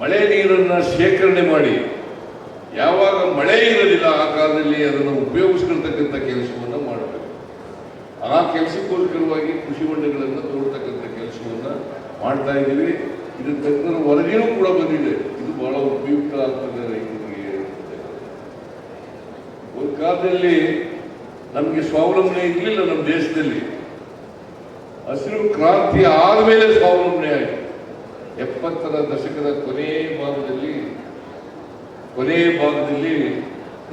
ಮಳೆ ನೀರನ್ನು ಶೇಖರಣೆ ಮಾಡಿ, ಯಾವಾಗ ಮಳೆ ಇರಲಿಲ್ಲ ಆ ಕಾಲದಲ್ಲಿ ಅದನ್ನು ಉಪಯೋಗಿಸ್ಕೊಳ್ತಕ್ಕಂಥ ಕೆಲಸವನ್ನು ಮಾಡಬೇಕು. ಆ ಕೆಲಸಕ್ಕೋಸ್ಕರವಾಗಿ ಕೃಷಿ ಹೊಂಡಗಳನ್ನು ತೋಡ್ತಕ್ಕಂಥ ಕೆಲಸವನ್ನು ಮಾಡ್ತಾ ಇದ್ದೀವಿ. ಇದು ತಜ್ಞರ ವರದಿಯೂ ಕೂಡ ಬಂದಿದೆ. ಇದು ಬಹಳ ಉಪಯುಕ್ತ ಆಗ್ತದೆ ರೈತರಿಗೆ. ಒಂದು ಕಾಲದಲ್ಲಿ ನಮಗೆ ಸ್ವಾವಲಂಬನೆ ಇರಲಿಲ್ಲ ನಮ್ಮ ದೇಶದಲ್ಲಿ. ಹಸಿರು ಕ್ರಾಂತಿ ಆದಮೇಲೆ ಸ್ವಾವಲಂಬನೆ ಆಯಿತು. ಎಪ್ಪತ್ತರ ದಶಕದ ಕೊನೆಯ ಭಾಗದಲ್ಲಿ ಕೊನೆಯ ಭಾಗದಲ್ಲಿ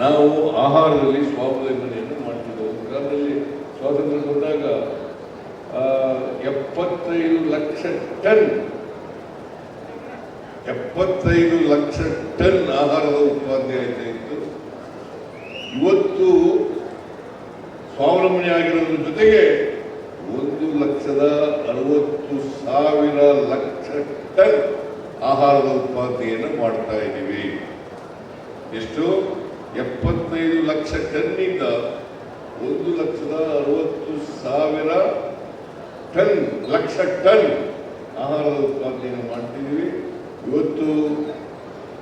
ನಾವು ಆಹಾರದಲ್ಲಿ ಸ್ವಾವಲಂಬನೆಯನ್ನು ಮಾಡ್ತಿದ್ದೆವು. ಕಾಲದಲ್ಲಿ ಸ್ವಾತಂತ್ರ್ಯ ಬಂದಾಗ ಎಪ್ಪತ್ತೈದು ಲಕ್ಷ ಟನ್, ಎಪ್ಪತ್ತೈದು ಲಕ್ಷ ಟನ್ ಆಹಾರದ ಉತ್ಪಾದನೆ ಆಯ್ತಾ ಇತ್ತು. ಇವತ್ತು ಸ್ವಾವಲಂಬನೆ ಆಗಿರೋದ್ರ ಜೊತೆಗೆ ಒಂದು ಲಕ್ಷದ ಅರವತ್ತು ಸಾವಿರ ಲಕ್ಷ ಟನ್ ಆಹಾರದ ಉತ್ಪಾದನೆಯನ್ನು ಮಾಡ್ತಾ ಇದ್ದೀವಿ. ಎಷ್ಟು? ಎಪ್ಪತ್ತೈದು ಲಕ್ಷ ಟನ್ನಿಂದ ಒಂದು ಲಕ್ಷದ ಅರವತ್ತು ಸಾವಿರ ಟನ್, ಲಕ್ಷ ಟನ್ ಆಹಾರದ ಉತ್ಪಾದನೆಯನ್ನು ಮಾಡ್ತಿದ್ದೀವಿ. ಇವತ್ತು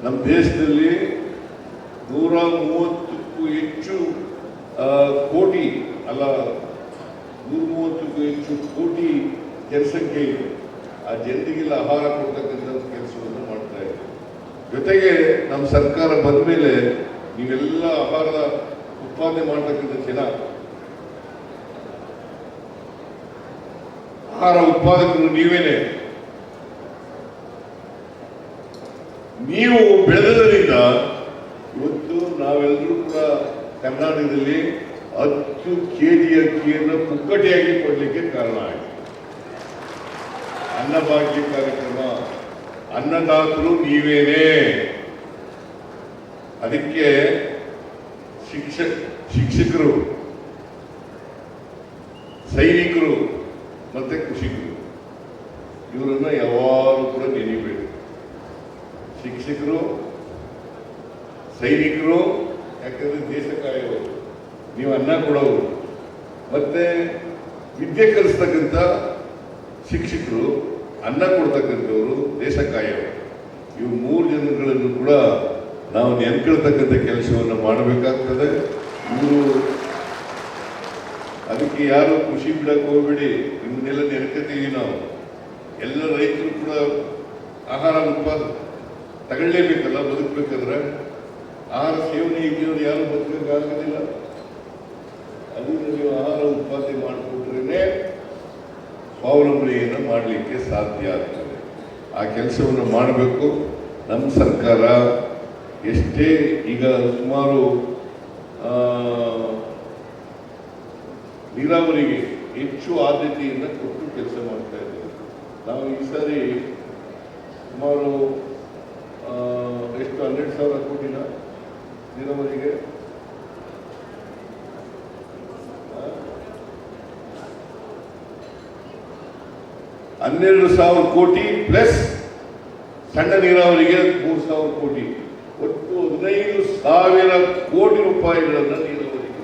ನಮ್ಮ ದೇಶದಲ್ಲಿ ನೂರ ಮೂವತ್ತಕ್ಕೂ ಹೆಚ್ಚು ಕೋಟಿ, ಅಲ್ಲ, ನೂರ ಮೂವತ್ತಕ್ಕೂ ಹೆಚ್ಚು ಕೋಟಿ ಜನಸಂಖ್ಯೆ ಇದೆ ಆ ಜನರಿಗೆಲ್ಲ ಆಹಾರ ಕೊಡ್ತಕ್ಕಂಥ ಕೆಲಸವನ್ನು ಮಾಡ್ತಾ ಇದೆ ಜೊತೆಗೆ ನಮ್ಮ ಸರ್ಕಾರ ಬಂದ ಮೇಲೆ ನೀವೆಲ್ಲ ಆಹಾರದ ಉತ್ಪಾದನೆ ಮಾಡ್ತಕ್ಕಂಥ ಜನ. ಆಹಾರ ಉತ್ಪಾದಕರು ನೀವೇನೆ. ನೀವು ಬೆಳೆದರಿಂದ ಇವತ್ತು ನಾವೆಲ್ಲರೂ ಕೂಡ ಕರ್ನಾಟಕದಲ್ಲಿ ಹತ್ತು ಕೆ ಜಿ ಅಕ್ಕಿಯನ್ನು ಪುಕ್ಕಟೆಯಾಗಿ ಕೊಡಲಿಕ್ಕೆ ಕಾರಣ ಆಗಿದೆ. ಅನ್ನಭಾಗ್ಯ ಕಾರ್ಯಕ್ರಮ. ಅನ್ನದಾತರು ನೀವೇನೇ? ಅದಕ್ಕೆ ಶಿಕ್ಷಕ ಶಿಕ್ಷಕರು, ಸೈನಿಕರು ಮತ್ತೆ ಕೃಷಿಕರು. ಇವರನ್ನ ಯಾವಾಗಲೂ ಕೂಡ ನೆನೀಬೇಕು ಶಿಕ್ಷಕರು, ಸೈನಿಕರು, ಯಾಕಂದ್ರೆ ದೇಶ ಕಾಯೋರು ನೀವು ಅನ್ನ ಕೊಡೋರು. ಮತ್ತೆ ವಿದ್ಯೆ ಕಲಿಸ್ತಕ್ಕಂಥ ಶಿಕ್ಷಕರು ಅನ್ನ ಕೊಡ್ತಕ್ಕಂಥವರು ದೇಶ ಕಾಯೋರು ಇವು ಮೂರು ಜನಗಳನ್ನು ಕೂಡ ನಾವು ನೆನ್ಕೊಳ್ತಕ್ಕಂಥ ಕೆಲಸವನ್ನು ಮಾಡಬೇಕಾಗ್ತದೆ. ಇವರು ಅದಕ್ಕೆ ಯಾರು ಖುಷಿ ಬಿಡಕ್ಕೆ ಹೋಗ್ಬೇಡಿ. ನಿಮ್ಮನ್ನೆಲ್ಲ ನೆನ್ಕೋತೀವಿ ನಾವು. ಎಲ್ಲ ರೈತರು ಕೂಡ ಆಹಾರ ಉತ್ಪಾದ, ತಗೊಳ್ಳೇಬೇಕಲ್ಲ, ಬದುಕಬೇಕಾದ್ರೆ? ಆಹಾರ ಸೇವನೆ ಇದೆಯವರು ಯಾರು ಬದುಕಬೇಕಾಗೋದಿಲ್ಲ ಅದನ್ನು ನೀವು ಆಹಾರ ಉತ್ಪಾದನೆ ಮಾಡಿಕೊಟ್ರೇನೆ ಸ್ವಾವಲಂಬನೆಯನ್ನು ಮಾಡಲಿಕ್ಕೆ ಸಾಧ್ಯ ಆಗ್ತದೆ. ಆ ಕೆಲಸವನ್ನು ಮಾಡಬೇಕು. ನಮ್ಮ ಸರ್ಕಾರ ಎಷ್ಟೇ ಈಗ ಸುಮಾರು ನೀರಾವರಿಗೆ ಹೆಚ್ಚು ಆದ್ಯತೆಯಿಂದ ಕೊಟ್ಟು ಕೆಲಸ ಮಾಡ್ತಾ ಇದ್ದೇವೆ. ನಾವು ಈ ಸಾರಿ ಸುಮಾರು ಎಷ್ಟು ಹನ್ನೆರಡು ಸಾವಿರ ಕೋಟಿನ ನೀರಾವರಿಗೆ ಹನ್ನೆರಡು ಸಾವಿರ ಕೋಟಿ ಪ್ಲಸ್ ಸಣ್ಣ ನೀರಾವರಿಗೆ ಮೂರು ಸಾವಿರ ಕೋಟಿ. ಒಟ್ಟು ಹದಿನೈದು ಸಾವಿರ ಕೋಟಿ ರೂಪಾಯಿಗಳನ್ನು ನೀರಾವರಿಗೆ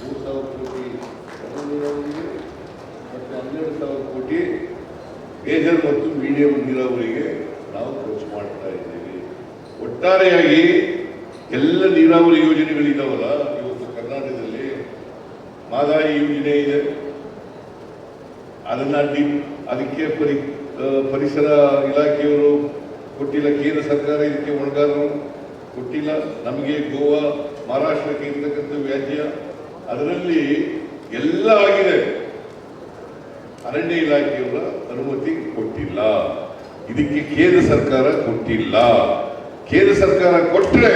ಮೂರು ಸಾವಿರ ಕೋಟಿ ಸಣ್ಣ ನೀರಾವರಿಗೆ ಮತ್ತು ಹನ್ನೆರಡು ಸಾವಿರ ಕೋಟಿ ಮೇಜರ್ ಮತ್ತು ಮೀಡಿಯಂ ನೀರಾವರಿಗೆ ನಾವು ಖರ್ಚು ಮಾಡ್ತಾ ಇದ್ದೀವಿ. ಒಟ್ಟಾರೆಯಾಗಿ ಎಲ್ಲ ನೀರಾವರಿ ಯೋಜನೆಗಳಿದ್ದಾವಲ್ಲ ಇವತ್ತು ಕರ್ನಾಟಕದಲ್ಲಿ ಮಾದಾಯಿ ಯೋಜನೆ ಇದೆ. ಅದನ್ನ ಅದಕ್ಕೆ ಪರಿ ಪರಿಸರ ಇಲಾಖೆಯವರು ಕೊಟ್ಟಿಲ್ಲ, ಕೇಂದ್ರ ಸರ್ಕಾರ ಇದಕ್ಕೆ ಒಣಗಾರರು ಕೊಟ್ಟಿಲ್ಲ. ನಮಗೆ ಗೋವಾ ಮಹಾರಾಷ್ಟ್ರಕ್ಕೆ ಇರ್ತಕ್ಕಂಥ ವ್ಯಾಜ್ಯ. ಅದರಲ್ಲಿ ಎಲ್ಲ ಆಗಿದೆ. ಅರಣ್ಯ ಇಲಾಖೆಯವರ ಅನುಮತಿ ಕೊಟ್ಟಿಲ್ಲ. ಇದಕ್ಕೆ ಕೇಂದ್ರ ಸರ್ಕಾರ ಕೊಟ್ಟಿಲ್ಲ. ಕೇಂದ್ರ ಸರ್ಕಾರ ಕೊಟ್ಟರೆ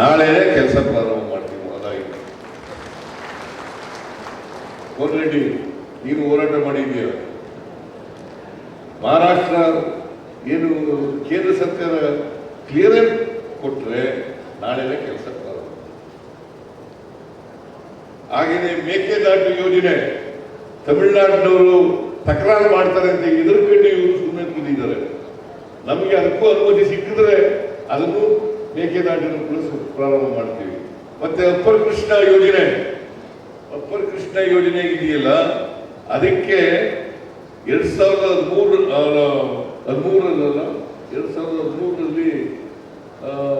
ನಾಳೆ ಕೆಲಸ ಪ್ರಾರಂಭ ಮಾಡ್ತೀವಿ ಅದಾಗಿದೆ ಕೋರ್ರೆಡ್ಡಿ ನೀನು ಹೋರಾಟ ಮಾಡಿದ್ದೀಯ? ಮಹಾರಾಷ್ಟ್ರ ಏನು ಕೇಂದ್ರ ಸರ್ಕಾರ ಕ್ಲಿಯರೆನ್ಸ್ ಕೊಟ್ಟರೆ ನಾಳೆನೇ ಕೆಲಸ ಪ್ರಾರಂಭ ಹಾಗೆಯೇ ಮೇಕೆದಾಟು ಯೋಜನೆ, ತಮಿಳುನಾಡಿನವರು ತಕರಾರು ಮಾಡ್ತಾರೆ ಅಂತ ಎದುರ್ಕೊಂಡು ಇವರು ಸುಮ್ಮನೆ ಕೂತಿದ್ದಾರೆ. ನಮಗೆ ಅದಕ್ಕೂ ಅನುಮತಿ ಸಿಕ್ಕಿದ್ರೆ ಅದನ್ನು ಮೇಕೆದಾಟಿನ ಕೂಡ ಪ್ರಾರಂಭ ಮಾಡ್ತೀವಿ. ಮತ್ತೆ ಅಪ್ಪರ್ ಕೃಷ್ಣ ಯೋಜನೆ, ಅಪ್ಪರ್ ಕೃಷ್ಣ ಯೋಜನೆ ಇದೆಯಲ್ಲ ಅದಕ್ಕೆ ಎರಡ್ ಸಾವಿರದ ಹದಿಮೂರು ಹದಿಮೂರಲ್ಲ ಎರಡ್ ಸಾವಿರದ ಹದಿಮೂರರಲ್ಲಿ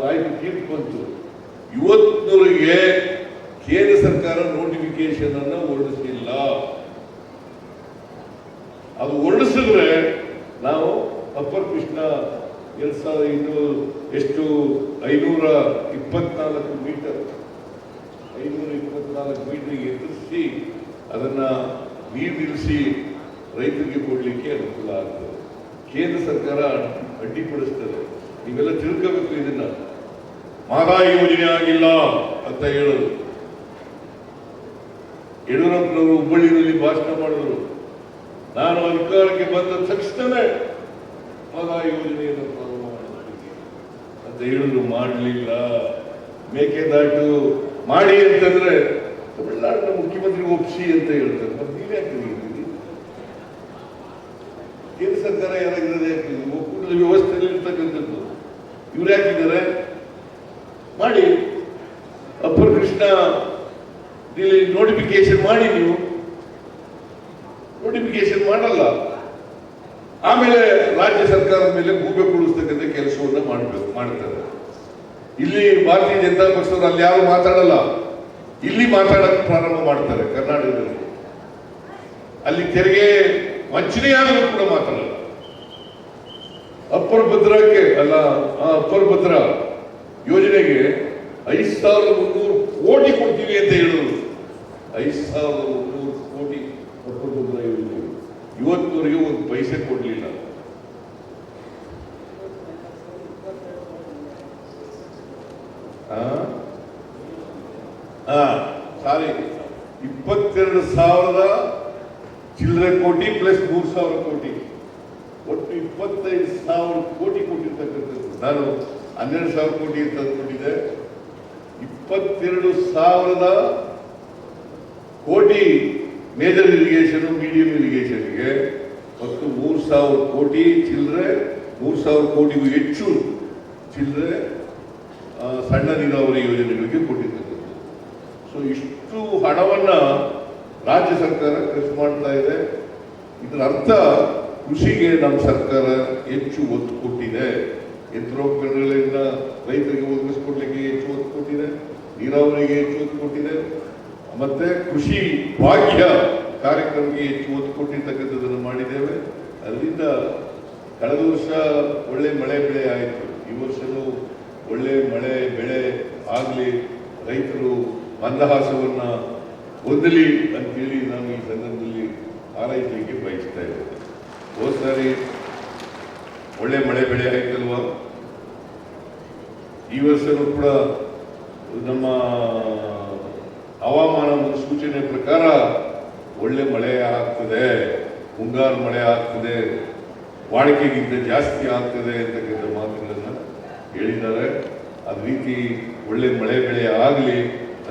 ಆಯ್ತು, ತೀರ್ಪು ಬಂತು. ಇವತ್ತಿನವರಿಗೆ ಕೇಂದ್ರ ಸರ್ಕಾರ ನೋಟಿಫಿಕೇಶನ್ ಅನ್ನು ಹೊರಡಿಸಿಲ್ಲ. ಅದು ಹೊರಡಿಸಿದ್ರೆ ನಾವು ಅಪ್ಪರ್ ಕೃಷ್ಣ ಎರಡ್ ಸಾವಿರದ ಇನ್ನೂರು ಎಷ್ಟು? ಐನೂರ ಇಪ್ಪತ್ನಾಲ್ಕು ಮೀಟರ್. ಐನೂರ ಇಪ್ಪತ್ನಾಲ್ಕು ಮೀಟರ್ ಎದುರಿಸಿ ಅದನ್ನ ನೀರು ನಿಲ್ಲಿಸಿ ರೈತರಿಗೆ ಕೊಡಲಿಕ್ಕೆ ಅನುಕೂಲ ಆಗ್ತದೆ. ಕೇಂದ್ರ ಸರ್ಕಾರ ಅಡ್ಡಿಪಡಿಸ್ತದೆ ನೀವೆಲ್ಲ ತಿಳ್ಕೋಬೇಕು ಇದನ್ನ. ಮಹದಾಯಿ ಯೋಜನೆ ಆಗಿಲ್ಲ ಅಂತ ಹೇಳೋದು. ಯಡಿಯೂರಪ್ಪನವರು ಹುಬ್ಬಳ್ಳಿಯಲ್ಲಿ ಭಾಷಣ ಮಾಡಿದ್ರು. ನಾನು ಅಧಿಕಾರಕ್ಕೆ ಬಂದ ತಕ್ಷಣವೇ ಮಹದಾಯಿ ಯೋಜನೆಯನ್ನು ಪ್ರಾರಂಭ ಅಂತ ಹೇಳಿದ್ರು. ಮಾಡಲಿಲ್ಲ. ಮೇಕೆದಾಟು ಮಾಡಿ ಅಂತಂದ್ರೆ ಮುಖ್ಯಮಂತ್ರಿ ಒಪ್ಸಿ ಅಂತ ಹೇಳ್ತಾರೆ ಮತ್ತೆ ನೀವ್ಯಾಕೆ ಹೇಳ್ತೀರಿ? ಕೇಂದ್ರ ಸರ್ಕಾರ ಯಾರಾಗಿದ್ದಾರೆ ಯಾಕೆ ಒಕ್ಕೂಟದ ವ್ಯವಸ್ಥೆಯಲ್ಲಿ ಇರ್ತಕ್ಕಂಥದ್ದು ಇವ್ರು ಯಾಕಿದ್ದಾರೆ ಮಾಡಿ ಅಪ್ಪರ್ ಕೃಷ್ಣ ಇಲ್ಲಿ ನೋಟಿಫಿಕೇಶನ್ ಮಾಡಿ ನೀವು ನೋಟಿಫಿಕೇಶನ್ ಮಾಡಲ್ಲ. ಆಮೇಲೆ ರಾಜ್ಯ ಸರ್ಕಾರದ ಮೇಲೆ ಗೂಬೆ ಕೊಡಿಸ್ತಕ್ಕಂಥ ಕೆಲಸವನ್ನು ಮಾಡಬೇಕು, ಮಾಡ್ತಾರೆ. ಇಲ್ಲಿ ಭಾರತೀಯ ಜನತಾ ಪಕ್ಷದವರು ಅಲ್ಲಿ ಯಾರು ಮಾತಾಡಲ್ಲ. ಇಲ್ಲಿ ಮಾತಾಡಕ್ಕೆ ಪ್ರಾರಂಭ ಮಾಡ್ತಾರೆ ಕರ್ನಾಟಕದಲ್ಲಿ. ಅಲ್ಲಿ ತೆರಿಗೆ ವಂಚನೆಯಾದರೂ ಕೂಡ ಮಾತಾಡಲ್ಲ. ಅಪ್ಪರ್ ಭದ್ರಕ್ಕೆ ಅಲ್ಲ ಅಪ್ಪರ್ ಭದ್ರ ಯೋಜನೆಗೆ ಐದು ಸಾವಿರದ ಮುನ್ನೂರು ಕೋಟಿ ಕೊಡ್ತೀವಿ ಅಂತ ಹೇಳಿದ್ರು ಐದು ಸಾವಿರದ ಮುನ್ನೂರು ಕೋಟಿ ಅಪ್ಪರ್ ಭದ್ರ ಯೋಜನೆ ಇವತ್ತುವರೆಗೆ ಒಂದು ಪೈಸೆ ಕೊಡಲಿಲ್ಲ ಸಾರಿ ಇಪ್ಪತ್ತೆರಡು ಸಾವಿರದ ಚಿಲ್ಲರೆ ಕೋಟಿ ಪ್ಲಸ್ ಮೂರು ಸಾವಿರ ಕೋಟಿ. ಒಟ್ಟು ಇಪ್ಪತ್ತೈದು ಸಾವಿರ ಕೋಟಿ ಕೊಟ್ಟಿರ್ತಕ್ಕಂಥದ್ದು. ನಾನು ಹನ್ನೆರಡು ಸಾವಿರ ಕೋಟಿ ಅಂತ ಅಂದ್ಕೊಂಡಿದ್ದೆ. ಇಪ್ಪತ್ತೆರಡು ಸಾವಿರದ ಕೋಟಿ ಮೇಜರ್ ಇರಿಗೇಷನ್ ಮೀಡಿಯಂ ಇರಿಗೇಷನ್ಗೆ ಮತ್ತು ಮೂರು ಸಾವಿರ ಕೋಟಿ ಚಿಲ್ಲರೆ, ಮೂರು ಸಾವಿರ ಕೋಟಿಗೂ ಹೆಚ್ಚು ಚಿಲ್ಲರೆ ಸಣ್ಣ ನೀರಾವರಿ ಯೋಜನೆಗಳಿಗೆ ಕೊಟ್ಟಿರ್ತಕ್ಕಂಥದ್ದು. ಸೊ ಇಷ್ಟು ಹಣವನ್ನ ರಾಜ್ಯ ಸರ್ಕಾರ ಖರ್ಚು ಮಾಡ್ತಾ ಇದೆ. ಇದರ ಅರ್ಥ, ಕೃಷಿಗೆ ನಮ್ಮ ಸರ್ಕಾರ ಹೆಚ್ಚು ಒತ್ತು ಕೊಟ್ಟಿದೆ. ಯಂತ್ರೋಪಕರಣಗಳಿಂದ ರೈತರಿಗೆ ಒದಗಿಸ್ಕೊಡ್ಲಿಕ್ಕೆ ಹೆಚ್ಚು ಒತ್ತು ಕೊಟ್ಟಿದೆ. ನೀರಾವರಿಗೆ ಹೆಚ್ಚು ಒತ್ತು ಕೊಟ್ಟಿದೆ. ಮತ್ತೆ ಕೃಷಿ ಭಾಗ್ಯ ಕಾರ್ಯಕ್ರಮಕ್ಕೆ ಹೆಚ್ಚು ಒತ್ತು ಕೊಟ್ಟಿರ್ತಕ್ಕಂಥದ್ದನ್ನು ಮಾಡಿದ್ದೇವೆ. ಅದರಿಂದ ಕಳೆದ ವರ್ಷ ಒಳ್ಳೆ ಮಳೆ ಬೆಳೆ ಆಯಿತು. ಈ ವರ್ಷವೂ ಒಳ್ಳೆ ಮಳೆ ಬೆಳೆ ಆಗಲಿ. ರೈತರು ಮಂದಹಾಸವನ್ನ ಹೊಂದಲಿ ಅಂತೇಳಿ ನಾನು ಈ ಸಂದರ್ಭದಲ್ಲಿ ಆರೈಸಲಿಕ್ಕೆ ಬಯಸ್ತಾ ಇದ್ದೇನೆ. ಹೋದ ಸಾರಿ ಒಳ್ಳೆ ಮಳೆ ಬೆಳೆ ಆಯ್ತಲ್ವ? ಈ ವರ್ಷನೂ ಕೂಡ ನಮ್ಮ ಹವಾಮಾನ ಮುನ್ಸೂಚನೆ ಪ್ರಕಾರ ಒಳ್ಳೆ ಮಳೆ ಆಗ್ತದೆ, ಮುಂಗಾರು ಮಳೆ ಆಗ್ತದೆ, ವಾಡಿಕೆಗಿಂತ ಜಾಸ್ತಿ ಆಗ್ತದೆ ಅಂತಕ್ಕಂಥ ಮಾತುಗಳನ್ನು ಹೇಳಿದ್ದಾರೆ. ಅದ ರೀತಿ ಒಳ್ಳೆ ಮಳೆ ಬೆಳೆ ಆಗಲಿ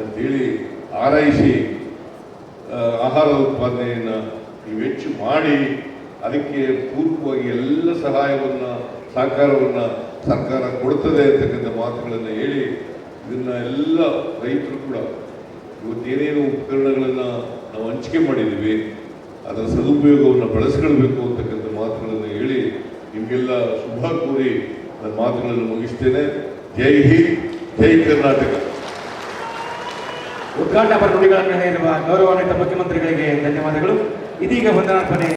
ಅಂತೇಳಿ ಆರೈಸಿ ಆಹಾರ ಉತ್ಪಾದನೆಯನ್ನು ನೀವು ಹೆಚ್ಚು ಮಾಡಿ, ಅದಕ್ಕೆ ಪೂರ್ವವಾಗಿ ಎಲ್ಲ ಸಹಾಯವನ್ನು, ಸಹಕಾರವನ್ನು ಸರ್ಕಾರ ಕೊಡ್ತದೆ ಅಂತಕ್ಕಂಥ ಮಾತುಗಳನ್ನು ಹೇಳಿ, ಇದನ್ನು ಎಲ್ಲ ರೈತರು ಕೂಡ ಇವತ್ತೇನೇನು ಉಪಕರಣಗಳನ್ನು ನಾವು ಹಂಚಿಕೆ ಮಾಡಿದ್ದೀವಿ ಅದರ ಸದುಪಯೋಗವನ್ನು ಬಳಸ್ಕೊಳ್ಬೇಕು ಅಂತಕ್ಕಂಥ ಮಾತುಗಳನ್ನು ಹೇಳಿ, ನಿಮಗೆಲ್ಲ ಶುಭ ಕೋರಿ ನನ್ನ ಮಾತುಗಳನ್ನು ಮುಗಿಸ್ತೇನೆ. ಜೈ ಹಿಂದ್, ಜೈ ಕರ್ನಾಟಕ. ಉದ್ಘಾಟನಾ ನುಡಿಗಳನ್ನು ಹೇಳಿರುವ ಗೌರವಾನ್ವಿತ ಮುಖ್ಯಮಂತ್ರಿಗಳಿಗೆ ಧನ್ಯವಾದಗಳು. ಇದೀಗ ವಂದನಾರ್ಪಣೆ.